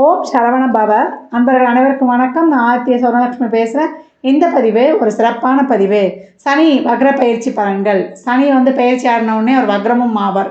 ஓம் சரவண பவ. அன்பர்கள் அனைவருக்கும் வணக்கம். நான் ஆத்திய சௌரலட்சுமி பேசுகிறேன் இந்த பதிவு ஒரு சிறப்பான பதிவு. சனி வக்ர பயிற்சி பலன்கள். சனி வந்து பயிற்சி ஆடினவுடனே ஒரு வக்ரமும் ஆவார்.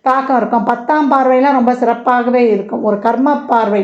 தாக்கம் இருக்கும். பத்தாம் பார்வையெல்லாம் ரொம்ப சிறப்பாகவே இருக்கும். ஒரு கர்ம பார்வை.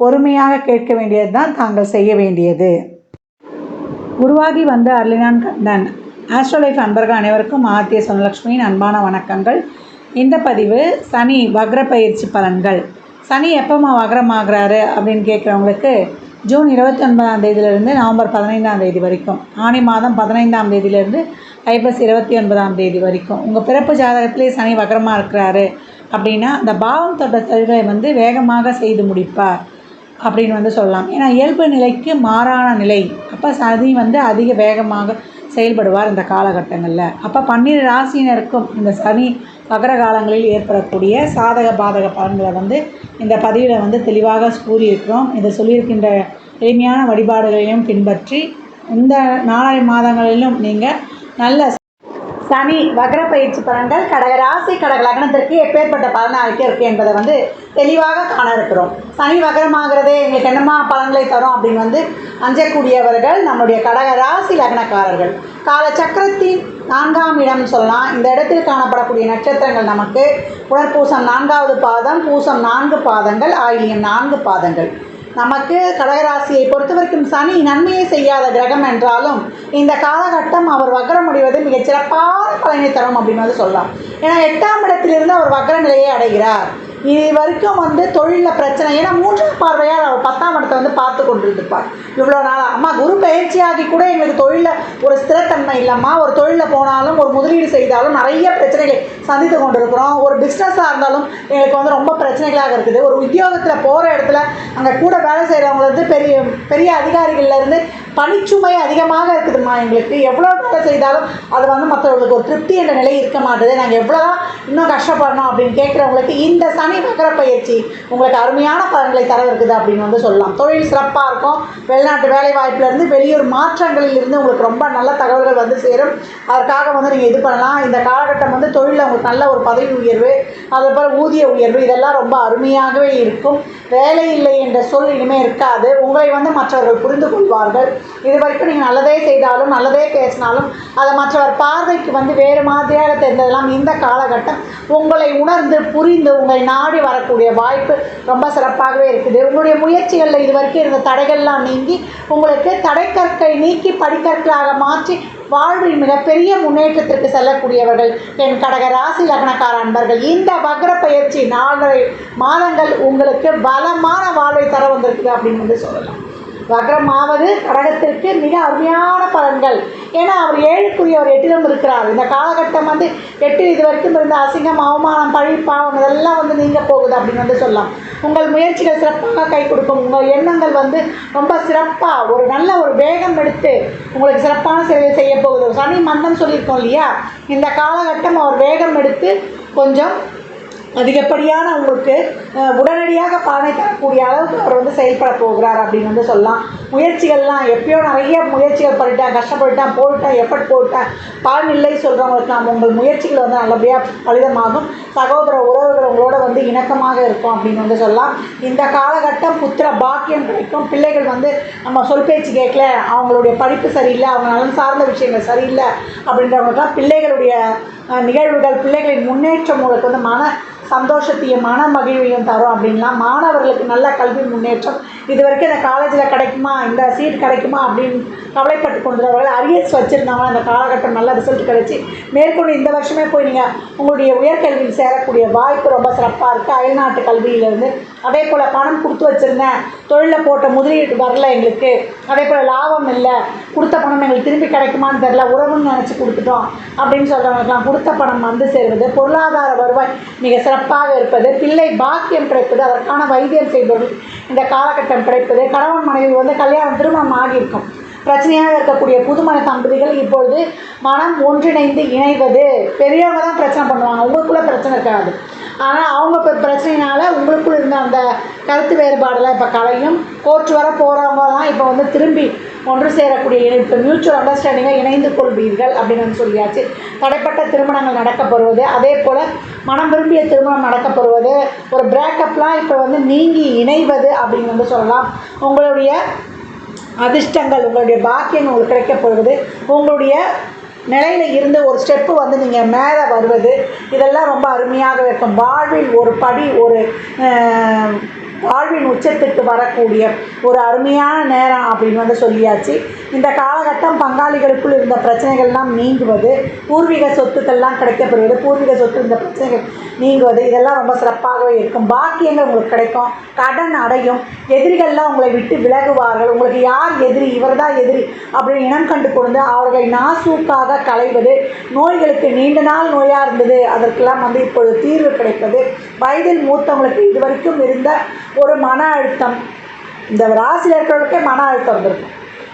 பொறுமையாக கேட்க வேண்டியது தான் தாங்கள் செய்ய வேண்டியது. உருவாகி வந்த அர்லினான் கண்ணன். ஆஸ்ட்ரோலைஃப் அன்பர்கள் அனைவருக்கும் ஆர்த்திய சொன்னலட்சுமியின் அன்பான வணக்கங்கள். இந்த பதிவு சனி வக்ர பயிற்சி பலன்கள். சனி எப்போம்மா வக்ரமாகிறாரு அப்படின்னு கேட்குறவங்களுக்கு ஜூன் இருபத்தி ஒன்பதாம் தேதியிலிருந்து நவம்பர் பதினைந்தாம் தேதி வரைக்கும் ஆணி மாதம் பதினைந்தாம் தேதியிலிருந்து ஐப்பசி இருபத்தி ஒன்பதாம் தேதி வரைக்கும். உங்கள் பிறப்பு ஜாதகத்திலே சனி வக்ரமாக இருக்கிறாரு அப்படின்னா அந்த பாவம் தொட்ட தொழிலை வந்து வேகமாக செய்து முடிப்பார். அப்படின்னு வந்து சொல்லலாம். ஏன்னா இயல்பு நிலைக்கு மாறான நிலை. அப்போ சதி வந்து அதிக வேகமாக செயல்படுவார் இந்த காலகட்டங்களில். அப்போ பன்னிரு ராசியினருக்கும் இந்த சனி மகர காலங்களில் ஏற்படக்கூடிய சாதக பாதக பலன்களை வந்து இந்த பதிவில் வந்து தெளிவாக கூறியிருக்கிறோம். இதை சொல்லியிருக்கின்ற எளிமையான வழிபாடுகளையும் பின்பற்றி இந்த நாலரை மாதங்களிலும் நீங்கள் நல்ல சனி வக்ர பயிற்சி பலன்கள் கடகராசி கடக லக்னத்திற்கு எப்பேற்பட்ட பலனாக இருக்குது என்பதை வந்து தெளிவாக காண இருக்கிறோம். சனி வக்ரமாகிறதே எங்களுக்கு என்னமா பலன்களை தரும் அப்படின்னு வந்து அஞ்சக்கூடியவர்கள் நம்முடைய கடகராசி லக்னக்காரர்கள். கால சக்கரத்தின் நான்காம் இடம் சொல்லலாம். இந்த இடத்தில் காணப்படக்கூடிய நட்சத்திரங்கள் நமக்கு உடற்பூசம் நான்காவது பாதம் பூசம் நான்கு பாதங்கள் ஆயிலியம் நான்கு பாதங்கள். நமக்கு கடகராசியை பொறுத்தவரைக்கும் சனி நன்மையை செய்யாத கிரகம் என்றாலும் இந்த காலகட்டம் அவர் வக்ரம் முடிவது மிகச் சிறப்பான பலனை தரும் அப்படின்னு வந்து சொல்லலாம். ஏன்னா எட்டாம் இடத்திலிருந்து அவர் வக்கர நிலையை அடைகிறார். இது வரைக்கும் வந்து தொழிலில் பிரச்சனை. ஏன்னா மூன்றாம் பார்வையால் அவர் பத்தாம் இடத்தை வந்து பார்த்து கொண்டிருந்திருப்பார். இவ்வளோ நாளாக அம்மா குரு பயிற்சியாகி கூட எங்களுக்கு தொழிலில் ஒரு ஸ்திரத்தன்மை இல்லைம்மா ஒரு தொழிலில் போனாலும் ஒரு முதலீடு செய்தாலும் நிறைய பிரச்சனைகள் சந்தித்து கொண்டிருக்கிறோம். ஒரு பிஸ்னஸாக இருந்தாலும் எங்களுக்கு வந்து ரொம்ப பிரச்சனைகளாக இருக்குது. ஒரு உத்தியோகத்தில் போகிற இடத்துல அங்கே கூட வேலை செய்கிறவங்களுக்கு வந்து பெரிய பெரிய அதிகாரிகள்லேருந்து பணிச்சுமை அதிகமாக இருக்குதும்மா எங்களுக்கு. எவ்வளோ வேலை செய்தாலும் அது வந்து மற்றவர்களுக்கு ஒரு திருப்தி என்ற நிலை இருக்க மாட்டுது. நாங்கள் எவ்வளோதான் இன்னும் கஷ்டப்படணும் அப்படின்னு கேட்குறவங்களுக்கு இந்த சனி மகர பயிற்சி உங்களுக்கு அருமையான பலன்களை தர இருக்குது அப்படின்னு வந்து சொல்லலாம். தொழில் சிறப்பாக இருக்கும். வெளிநாட்டு வேலை வாய்ப்புலேருந்து வெளியூர் மாற்றங்களில் இருந்து உங்களுக்கு ரொம்ப நல்ல தகவல்கள் வந்து சேரும். அதற்காக வந்து நீங்கள் இது பண்ணலாம். இந்த காலகட்டம் வந்து தொழிலில் ஒரு நல்ல ஒரு பதவி உயர்வு அதுபோல் ஊதிய உயர்வு இதெல்லாம் ரொம்ப அருமையாகவே இருக்கும். வேலை இல்லை என்ற சொல் இனிமேல் இருக்காது. உங்களை வந்து மற்றவர்கள் புரிந்து கொள்வார்கள். இது வரைக்கும் நீங்கள் நல்லதே செய்தாலும் நல்லதே பேசினாலும் அதை மற்றவர் பார்வைக்கு வந்து வேறு மாதிரியாக தெரிந்ததெல்லாம் இந்த காலகட்டம் உங்களை உணர்ந்து புரிந்து உங்களை நாடி வரக்கூடிய வாய்ப்பு ரொம்ப சிறப்பாகவே இருக்குது. உங்களுடைய முயற்சிகளில் இது வரைக்கும் இருந்த தடைகள்லாம் நீங்கி உங்களுக்கு தடைக்கற்கை நீக்கி படிக்கற்களாக மாற்றி வாழ்வில் மிகப்பெரிய முன்னேற்றத்திற்கு செல்லக்கூடியவர்கள் என் கடக ராசி லக்னக்கார அன்பர்கள். இந்த வக்ர பயிற்சி நாலரை மாதங்கள் உங்களுக்கு பலமான வாழ்வை தர வந்திருக்குது அப்படின்னு வந்து சொல்லலாம். வக்ரமாவது கடகத்திற்கு மிக அருமையான பலன்கள். ஏன்னா அவர் ஏழுக்குரிய ஒரு எட்டிலும் இருக்கிறார். இந்த காலகட்டம் வந்து எட்டு இது வரைக்கும் இருந்த அசிங்கம் அவமானம் பழி பாவம் இதெல்லாம் வந்து நீங்க போகுது அப்படின்னு வந்து சொல்லலாம். உங்கள் முயற்சிகள் சிறப்பாக கை கொடுக்கும். உங்கள் எண்ணங்கள் வந்து ரொம்ப சிறப்பாக ஒரு நல்ல ஒரு வேகம் எடுத்து உங்களுக்கு சிறப்பான சேவை செய்ய போகுது. சனி மந்தம் சொல்லியிருக்கோம் இல்லையா? இந்த காலகட்டம் அவர் வேகம் எடுத்து கொஞ்சம் அதிகப்படியான உங்களுக்கு உடனடியாக பலனை தரக்கூடிய அளவுக்கு அவர் வந்து செயல்பட போகிறார் அப்படின்னு வந்து சொல்லலாம். முயற்சிகள்லாம் எப்பயோ நிறைய முயற்சிகள் பண்ணிட்டேன் கஷ்டப்பட்டுட்டேன் போட்டுட்டேன் எஃபர்ட் போட்டேன் பலன் இல்லை சொல்கிறவங்களுக்கு நாம் உங்கள் முயற்சிகள் வந்து நல்லபடியாக பலிதமாகும். சகோதர உறவுகள் உங்களோட வந்து இணக்கமாக இருக்கும் அப்படின்னு வந்து சொல்லலாம். இந்த காலகட்டம் புத்திர பாக்கியம் கிடைக்கும். பிள்ளைகள் வந்து நம்ம சொல் பேச்சு கேட்கல அவங்களுடைய படிப்பு சரியில்லை அவங்க நலன் சார்ந்த விஷயங்கள் சரியில்லை அப்படின்றவங்களுக்குலாம் பிள்ளைகளுடைய நிகழ்வுகள் பிள்ளைகளின் முன்னேற்றம் உங்களுக்கு வந்து மன சந்தோஷத்தையும் மன மகிழ்வையும் தரும் அப்படின்லாம் மாணவர்களுக்கு நல்ல கல்வி முன்னேற்றம். இது வரைக்கும் இந்த காலேஜில் கிடைக்குமா? இந்த சீட் கிடைக்குமா? அப்படின்னு கவலைப்பட்டு கொண்டிருந்தவர்கள் அரியர்ஸ் வச்சுருந்தவங்க அந்த காலகட்டம் நல்ல ரிசல்ட் கிடைச்சி மேற்கொண்டு இந்த வருஷமே போய் நீங்கள் உங்களுடைய உயர்கல்வியில் சேரக்கூடிய வாய்ப்பு ரொம்ப சிறப்பாக இருக்குது அயல்நாட்டு கல்வியிலேருந்து. அதே போல் பணம் கொடுத்து வச்சுருந்தேன் தொழிலில் போட்ட முதலீடு வரல எங்களுக்கு. அதே போல் லாபம் இல்லை. கொடுத்த பணம் எங்களுக்கு திரும்பி கிடைக்குமான்னு தெரில உறவுன்னு நினச்சி கொடுத்துட்டோம் அப்படின்னு சொல்கிறவங்களுக்குலாம் கொடுத்த பணம் வந்து சேருவது. பொருளாதார வருவாய் மிக சிறப்பு சிறப்பாக இருப்பது பிள்ளை பாக்கியம் கிடைப்பது அதற்கான வைத்தியம் செய்பவர்கள் இந்த காலகட்டம் கிடைப்பது கணவன் மனைவி வந்து கல்யாணம் திருமணம் ஆகியிருக்கும். பிரச்சனையாக இருக்கக்கூடிய புதுமண தம்பதிகள் இப்பொழுது மனம் ஒன்றிணைந்து இணைவது. பெரியவங்க தான் பிரச்சனை பண்ணுவாங்க உங்களுக்குள்ளே பிரச்சனை இருக்காது. ஆனால் அவங்க இப்போ பிரச்சனையினால் உங்களுக்குள்ள இருந்த அந்த கருத்து வேறுபாடெல்லாம் இப்போ கலையும் கோர்ட்டு வர போகிறவங்கலாம் இப்போ வந்து திரும்பி ஒன்று சேரக்கூடிய இணைப்பு மியூச்சுவல் அண்டர்ஸ்டாண்டிங்காக இணைந்து கொள்வீர்கள் அப்படின்னு சொல்லியாச்சு. தடைப்பட்ட திருமணங்கள் நடக்கப்படுவது அதே போல் மனம் விரும்பிய திருமணம் நடக்கப்படுவது ஒரு பிரேக்கப்லாம் இப்போ வந்து நீங்கி இணைவது அப்படின்னு வந்து சொல்லலாம். உங்களுடைய அதிர்ஷ்டங்கள் உங்களுடைய பாக்கியங்கள் உங்களுக்கு கிடைக்கப்படுவது உங்களுடைய நிலையில் இருந்து ஒரு ஸ்டெப்பு வந்து நீங்கள் மேலே வருவது. இதெல்லாம் ரொம்ப அருமையாக இருக்கும். வாழ்வில் ஒரு படி ஒரு வாழ்வின் உச்சத்துக்கு வரக்கூடிய ஒரு அருமையான நேரம் அப்படின்னு வந்து சொல்லியாச்சு. இந்த காலகட்டம் பங்காளிகளுக்குள் இருந்த பிரச்சனைகள்லாம் நீங்குவது பூர்வீக சொத்துக்கள்லாம் கிடைக்கப்படுவது பூர்வீக சொத்து இந்த பிரச்சனைகள் நீங்குவது இதெல்லாம் ரொம்ப சிறப்பாகவே இருக்கும். பாக்கியங்கள் உங்களுக்கு கிடைக்கும். கடன் அடையும். எதிரிகள்லாம் உங்களை விட்டு விலகுவார்கள். உங்களுக்கு யார் எதிரி? இவர் தான் எதிரி அப்படின்னு இனம் கண்டு கொண்டு அவர்களை நாசூக்காக களைவது நோய்களுக்கு நீண்ட நாள் நோயாக இருந்தது. அதற்கெல்லாம் வந்து இப்பொழுது தீர்வு கிடைப்பது. வயதில் மூத்தவங்களுக்கு இதுவரைக்கும் இருந்த ஒரு மன அழுத்தம். இந்த ராசியில் மன அழுத்தம் இருக்கும்.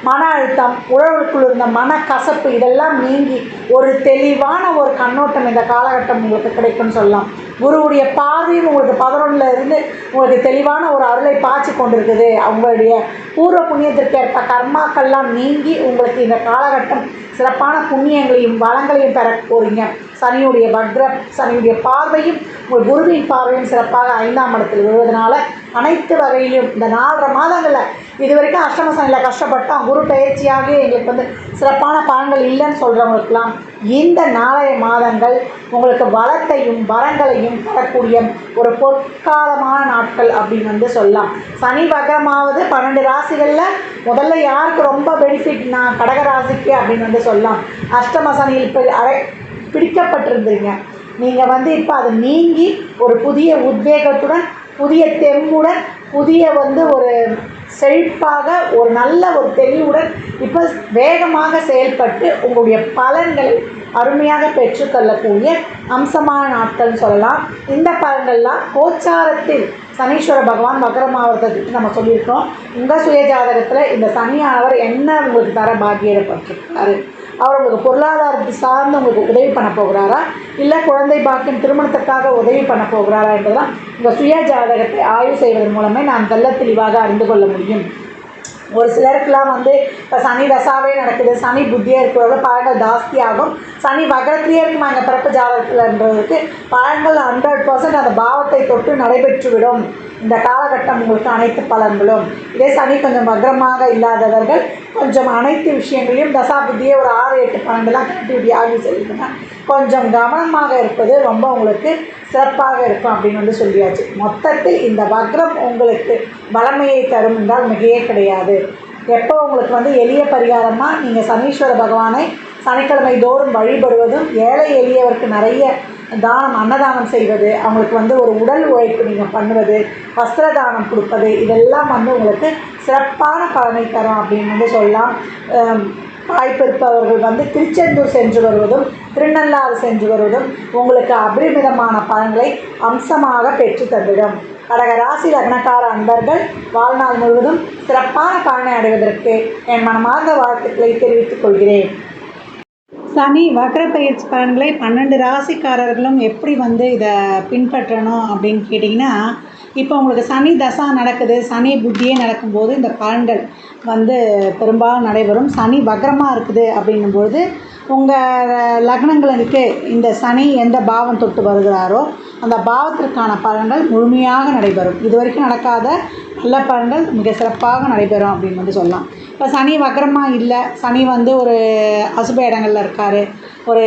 மன அழுத்தம் உழவுக்குள் இருந்த மன கசப்பு இதெல்லாம் நீங்கி ஒரு தெளிவான ஒரு கண்ணோட்டம் இந்த காலகட்டம் உங்களுக்கு கிடைக்கும்னு சொல்லலாம். குருவுடைய பார்வையும் உங்களுக்கு பதினொன்றில் இருந்து உங்களுக்கு தெளிவான ஒரு அருளை பாய்ச்சி கொண்டிருக்குது. அவங்களுடைய பூர்வ புண்ணியத்திற்கு ஏற்ப கர்மாக்கள்லாம் நீங்கி உங்களுக்கு இந்த காலகட்டம் சிறப்பான புண்ணியங்களையும் வளங்களையும் பெற போறீங்க சனியுடைய வக்ர சனியுடைய பார்வையும் உங்கள் குருவின் பார்வையும் சிறப்பாக ஐந்தாம் இடத்தில் விழுவதனால அனைத்து வகையிலும் இந்த நாலரை மாதங்களில் இது வரைக்கும் அஷ்டம சனியில் கஷ்டப்பட்டோம். குரு பயிற்சியாகவே எங்களுக்கு வந்து சிறப்பான பலன்கள் இல்லைன்னு சொல்கிறவங்களுக்கெல்லாம் இந்த நாளைய மாதங்கள் உங்களுக்கு வளத்தையும் வரங்களையும் தரக்கூடிய ஒரு பொற்காலமான நாட்கள் அப்படின்னு வந்து சொல்லலாம். சனி வகரமாவது பன்னெண்டு ராசிகளில் முதல்ல யாருக்கு ரொம்ப பெனிஃபிட் நான் கடக ராசிக்கு அப்படின்னு வந்து சொல்லலாம். அஷ்டமசனியில் இப்போ அரை பிடிக்கப்பட்டிருந்தீங்க நீங்கள் வந்து இப்போ அது நீங்கி ஒரு புதிய உத்வேகத்துடன் புதிய தெம்புடன் புதிய வந்து ஒரு செழிப்பாக ஒரு நல்ல ஒரு தெளிவுடன் இப்போ வேகமாக செயல்பட்டு உங்களுடைய பலன்களை அருமையாக பெற்றுக்கொள்ளக்கூடிய அம்சமான நாட்கள்னு சொல்லலாம். இந்த பலன்கள்லாம் கோச்சாரத்தில் சனீஸ்வர பகவான் மகரமாவதற்கு நம்ம சொல்லியிருக்கோம் உங்கள் சுயஜாதகத்தில் இந்த சனியானவர் என்ன உங்களுக்கு தர பாக்கியப்பட்டிருக்காரு அவர் உங்களுக்கு பொருளாதாரத்தை சார்ந்து உங்களுக்கு உதவி பண்ண போகிறாரா? இல்லை குழந்தை பாக்கியம் திருமணத்திற்காக உதவி பண்ண போகிறாரா என்பதெல்லாம் உங்கள் சுய ஜாதகத்தை ஆய்வு செய்வதன் மூலமே நாம் தெல்ல தெளிவாக அறிந்து கொள்ள முடியும். ஒரு சிலருக்குலாம் வந்து இப்போ சனி தசாவே நடக்குது சனி புத்தியாக இருக்கிறவங்க பலன்கள் ஜாஸ்தியாகும். சனி வகரத்திலேயே இருக்குமா எங்கள் பிறப்பு ஜாதகத்தில்ன்றதுக்கு? பலன்கள் ஹண்ட்ரட் பர்சன்ட் அந்த பாவத்தை தொட்டு நடைபெற்றுவிடும். இந்த காலகட்டம் உங்களுக்கு அனைத்து பலன்களும். இதே சனி கொஞ்சம் வக்ரமாக இல்லாதவர்கள் கொஞ்சம் அனைத்து விஷயங்களையும் தசா புத்தியே ஒரு ஆறு எட்டு பன்னெண்டுலாம் கண்டிப்பாக ஆகி செல்லுங்க கொஞ்சம் கவனமாக இருப்பது ரொம்ப உங்களுக்கு சிறப்பாக இருக்கும் அப்படின்னு வந்து சொல்லியாச்சு. மொத்தத்தில் இந்த வக்ரம் உங்களுக்கு வளமையை தரும் என்றால் மிகையே கிடையாது. எப்போ உங்களுக்கு வந்து எளிய பரிகாரமாக நீங்கள் சனீஸ்வர பகவானை சனிக்கிழமை தோறும் வழிபடுவதும் ஏழை எளியவருக்கு நிறைய தானம் அன்னதானம் செய்வது அவங்களுக்கு வந்து ஒரு உடல் உழைப்பு நீங்கள் பண்ணுவது வஸ்திர தானம் கொடுப்பது இதெல்லாம் வந்து உங்களுக்கு சிறப்பான பலனை தரும் அப்படின்னு வந்து சொல்லலாம். வாய்ப்பிருப்பவர்கள் வந்து திருச்செந்தூர் சென்று வருவதும் திருநள்ளாறு சென்று வருவதும் உங்களுக்கு அபரிமிதமான பலன்களை அம்சமாக பெற்று தந்திடும். கடக ராசி லக்னக்கார அன்பர்கள் வாழ்நாள் முழுவதும் சிறப்பான பலனை அடைவதற்கு என் மனமார்ந்த வாழ்த்துக்களை தெரிவித்துக் கொள்கிறேன். சனி வக்ர பயிற்சி பலன்களை பன்னெண்டு ராசிக்காரர்களும் எப்படி வந்து இதை பின்பற்றணும் அப்படின்னு கேட்டிங்கன்னா இப்போ உங்களுக்கு சனி தசா நடக்குது சனி புத்தியே நடக்கும்போது இந்த பலன்கள் வந்து பெரும்பாலும் நடைபெறும். சனி வக்ரமாக இருக்குது அப்படின்னும்பொழுது உங்கள் லக்னங்களுக்கு இந்த சனி எந்த பாவம் தொட்டு வருகிறாரோ அந்த பாவத்திற்கான பலன்கள் முழுமையாக நடைபெறும். இது வரைக்கும் நடக்காத நல்ல பலன்கள் மிக சிறப்பாக நடைபெறும் அப்படின்னு வந்து சொல்லலாம். இப்போ சனி வக்ரமாக இல்லை சனி வந்து ஒரு அசுப இடங்களில் இருக்கார். ஒரு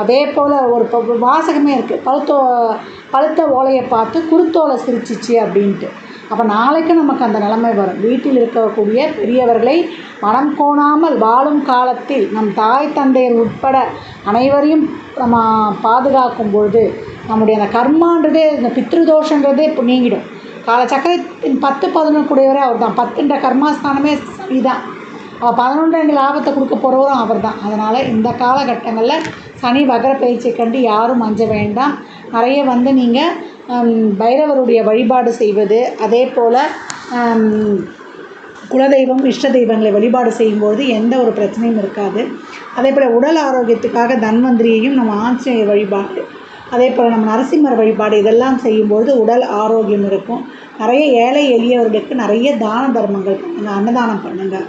அதே போல் ஒரு ப- வாசகமே இருக்குது பழுத்தோ பழுத்த ஓலையை பார்த்து குருத்தோலை சிரிச்சிச்சு அப்படின்ட்டு. அப்போ நாளைக்கு நமக்கு அந்த நிலைமை வரும். வீட்டில் இருக்கக்கூடிய பெரியவர்களை மனம் கோணாமல் வாழும் காலத்தில் நம் தாய் தந்தையர் உட்பட அனைவரையும் நம்ம பாதுகாக்கும் பொழுது நம்முடைய அந்த கர்மான்றதே இந்த பித்ருதோஷன்றதே இப்போ நீங்கிடும். காலச்சக்கரத்தின் பத்து பதினொன்று கூடியவரே அவர் தான் பத்துன்ற கர்மாஸ்தானமே சனி தான் பதினொன்று லாபத்தை கொடுக்க போகிறவரும் அவர் தான் அதனால் இந்த காலகட்டங்களில் சனி வகர பயிற்சியை கண்டு யாரும் அஞ்ச வேண்டாம். நிறைய வந்து நீங்கள் பைரவருடைய வழிபாடு செய்வது அதே போல் குலதெய்வம் இஷ்ட தெய்வங்களை வழிபாடு செய்யும்போது எந்த ஒரு பிரச்சனையும் இருக்காது. அதே போல் உடல் ஆரோக்கியத்துக்காக தன்வந்திரியையும் நம்ம ஆஞ்சநேயர் வழிபாடு அதே போல் நம்ம நரசிம்மர் வழிபாடு இதெல்லாம் செய்யும்போது உடல் ஆரோக்கியம் இருக்கும். நிறைய ஏழை எளியவர்களுக்கு நிறைய தான தர்மங்கள் பண்ணுங்கள் அன்னதானம் பண்ணுங்கள்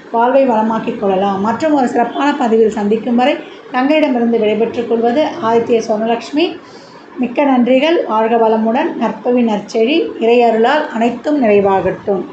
வாழ்வை வளமாக்கிக் கொள்ளலாம். மற்றும் ஒரு சிறப்பான பதிவில் சந்திக்கும் வரை தங்களிடமிருந்து விடைபெற்றுக் கொள்வது ஆதித்ய சோமலக்ஷ்மி. மிக்க நன்றிகள். வாழ்க வளமுடன். நற்பவி நற்செழி. இறையருளால் அனைத்தும் நிறைவாகட்டும்.